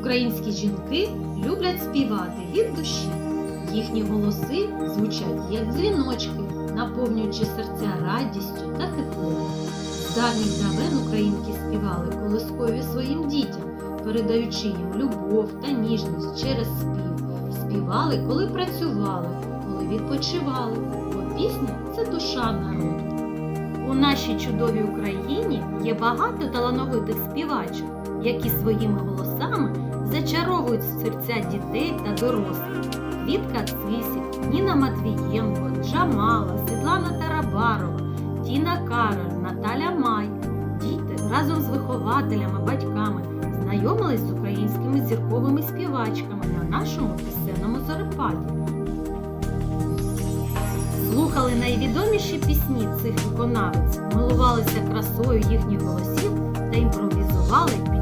Українські жінки люблять співати від душі. Їхні голоси звучать як дзвіночки, наповнюючи серця радістю та теплом. З давніх давен українки співали колискові своїм дітям, передаючи їм любов та ніжність через спів. Співали, коли працювали, коли відпочивали, бо пісня це душа народу. У нашій чудовій Україні є багато талановитих співачок, які своїми голосами зачаровують серця дітей та дорослих. Вітка Цвісік, Ніна Матвієнко, Джамала, Світлана Тарабарова, Тіна Кароль, Наталя Май. Діти разом з вихователями, батьками знайомились з українськими зірковими співачками на нашому пісенному зорепаді. Слухали найвідоміші пісні цих виконавиць, милувалися красою їхніх голосів та імпровізували